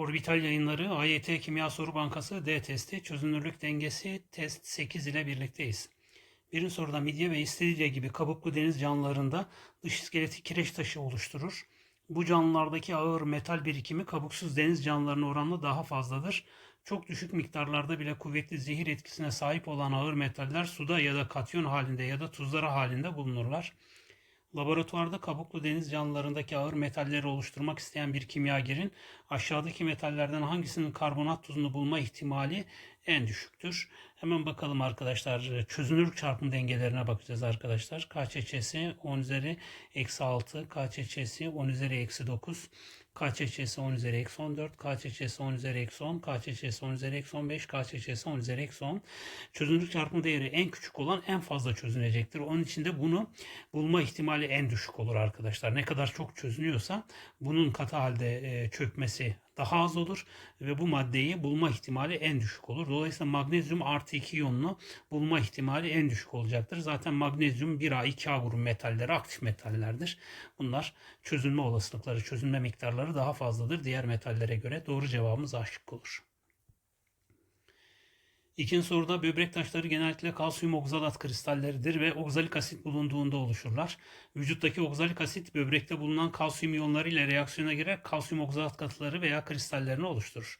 Orbital yayınları AYT Kimya Soru Bankası D testi çözünürlük dengesi test 8 ile birlikteyiz. Birinci soruda midye ve istiridye gibi kabuklu deniz canlılarında dış iskeleti kireç taşı oluşturur. Bu canlılardaki ağır metal birikimi kabuksuz deniz canlılarına oranla daha fazladır. Çok düşük miktarlarda bile kuvvetli zehir etkisine sahip olan ağır metaller suda ya da katyon halinde ya da tuzları halinde bulunurlar. Laboratuvarda kabuklu deniz canlılarındaki ağır metalleri oluşturmak isteyen bir kimyagerin aşağıdaki metallerden hangisinin karbonat tuzunu bulma ihtimali en düşüktür. Hemen bakalım arkadaşlar çözünürlük çarpım dengelerine bakacağız arkadaşlar. KÇÇ'si 10 üzeri eksi 6, KÇÇ'si 10 üzeri eksi 9, KÇÇ'si 10 üzeri eksi 14, KÇÇ'si 10 üzeri eksi 10, KÇÇ'si 10 üzeri eksi 15, KÇÇ'si 10 üzeri eksi 10. Çözünürlük çarpım değeri en küçük olan en fazla çözünecektir. Onun için de bunu bulma ihtimali en düşük olur arkadaşlar. Ne kadar çok çözünüyorsa bunun katı halde e, çökmesi daha az olur ve bu maddeyi bulma ihtimali en düşük olur. Dolayısıyla magnezyum artı 2 iyonunu bulma ihtimali en düşük olacaktır. Zaten magnezyum 1A 2A grubu metalleri aktif metallerdir. Bunlar çözülme olasılıkları, çözülme miktarları daha fazladır diğer metallere göre. Doğru cevabımız A şıkkı olur. İkinci soruda böbrek taşları genellikle kalsiyum oksalat kristalleridir ve oksalik asit bulunduğunda oluşurlar. Vücuttaki oksalik asit böbrekte bulunan kalsiyum iyonları ile reaksiyona girer kalsiyum oksalat katıları veya kristallerini oluşturur.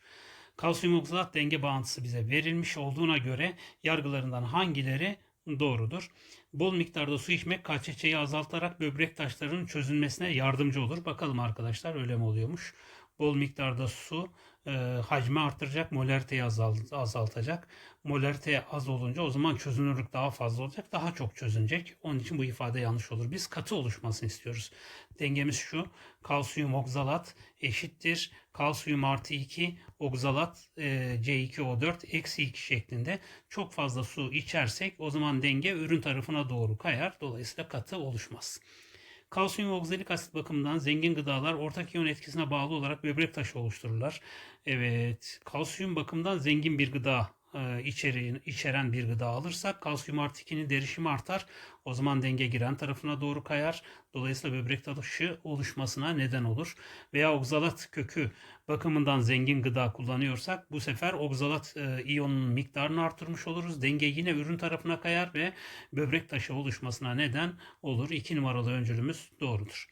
Kalsiyum oksalat denge bağıntısı bize verilmiş olduğuna göre yargılarından hangileri doğrudur? Bol miktarda su içmek KÇÇ'yi azaltarak böbrek taşlarının çözülmesine yardımcı olur. Bakalım arkadaşlar öyle mi oluyormuş? Bol miktarda su e, hacmi arttıracak, molariteyi azalt, azaltacak. Molarite az olunca o zaman çözünürlük daha fazla olacak, daha çok çözünecek. Onun için bu ifade yanlış olur. Biz katı oluşmasını istiyoruz. Dengemiz şu, kalsiyum oksalat eşittir kalsiyum artı 2 oksalat e, C2O4 eksi 2 şeklinde çok fazla su içersek o zaman denge ürün tarafına doğru kayar. Dolayısıyla katı oluşmaz. Kalsiyum ve oksalik asit bakımından zengin gıdalar ortak iyon etkisine bağlı olarak böbrek taşı oluştururlar. Evet, kalsiyum bakımından zengin bir gıda içeriğin, içeren bir gıda alırsak kalsiyum artı 2'nin derişimi artar. O zaman denge giren tarafına doğru kayar. Dolayısıyla böbrek taşı oluşmasına neden olur. Veya oksalat kökü bakımından zengin gıda kullanıyorsak bu sefer oksalat e, iyonunun miktarını artırmış oluruz. Denge yine ürün tarafına kayar ve böbrek taşı oluşmasına neden olur. 2 numaralı öncülümüz doğrudur.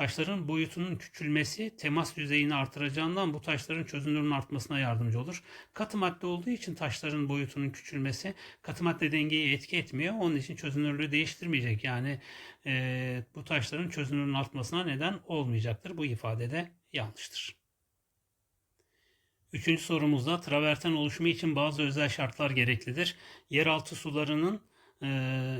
Taşların boyutunun küçülmesi temas yüzeyini artıracağından bu taşların çözünürlüğünün artmasına yardımcı olur. Katı madde olduğu için taşların boyutunun küçülmesi katı madde dengeyi etki etmiyor. Onun için çözünürlüğü değiştirmeyecek. Yani e, bu taşların çözünürlüğünün artmasına neden olmayacaktır. Bu ifade de yanlıştır. Üçüncü sorumuzda traverten oluşumu için bazı özel şartlar gereklidir. Yeraltı sularının e,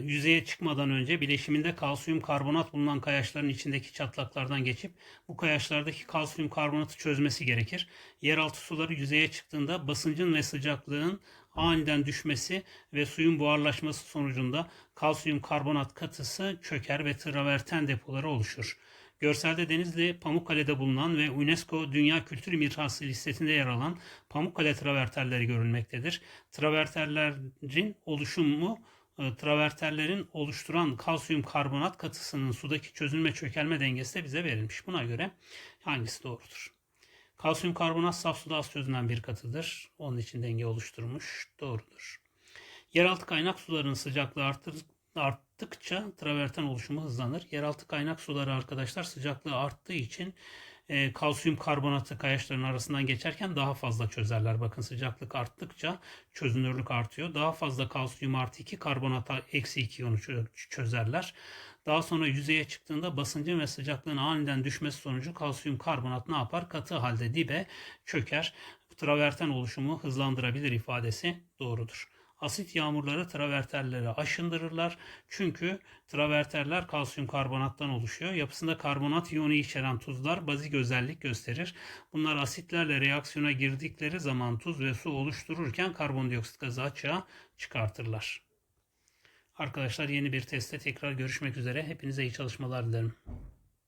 yüzeye çıkmadan önce bileşiminde kalsiyum karbonat bulunan kayaçların içindeki çatlaklardan geçip bu kayaçlardaki kalsiyum karbonatı çözmesi gerekir. Yeraltı suları yüzeye çıktığında basıncın ve sıcaklığın aniden düşmesi ve suyun buharlaşması sonucunda kalsiyum karbonat katısı çöker ve traverten depoları oluşur. Görselde Denizli Pamukkale'de bulunan ve UNESCO Dünya Kültür Mirası listesinde yer alan Pamukkale traverterleri görülmektedir. Traverterlerin oluşumu traverterlerin oluşturan kalsiyum karbonat katısının sudaki çözülme çökelme dengesi de bize verilmiş. Buna göre hangisi doğrudur? Kalsiyum karbonat saf suda az çözünen bir katıdır. Onun için denge oluşturmuş. Doğrudur. Yeraltı kaynak sularının sıcaklığı arttır, arttıkça traverten oluşumu hızlanır. Yeraltı kaynak suları arkadaşlar sıcaklığı arttığı için e, kalsiyum karbonatı kayaçların arasından geçerken daha fazla çözerler. Bakın sıcaklık arttıkça çözünürlük artıyor. Daha fazla kalsiyum artı 2 karbonata eksi 2 iyonu çözerler. Daha sonra yüzeye çıktığında basıncın ve sıcaklığın aniden düşmesi sonucu kalsiyum karbonat ne yapar? Katı halde dibe çöker. Traverten oluşumu hızlandırabilir ifadesi doğrudur. Asit yağmurları traverterleri aşındırırlar. Çünkü traverterler kalsiyum karbonattan oluşuyor. Yapısında karbonat iyonu içeren tuzlar bazik özellik gösterir. Bunlar asitlerle reaksiyona girdikleri zaman tuz ve su oluştururken karbondioksit gazı açığa çıkartırlar. Arkadaşlar yeni bir testte tekrar görüşmek üzere. Hepinize iyi çalışmalar dilerim.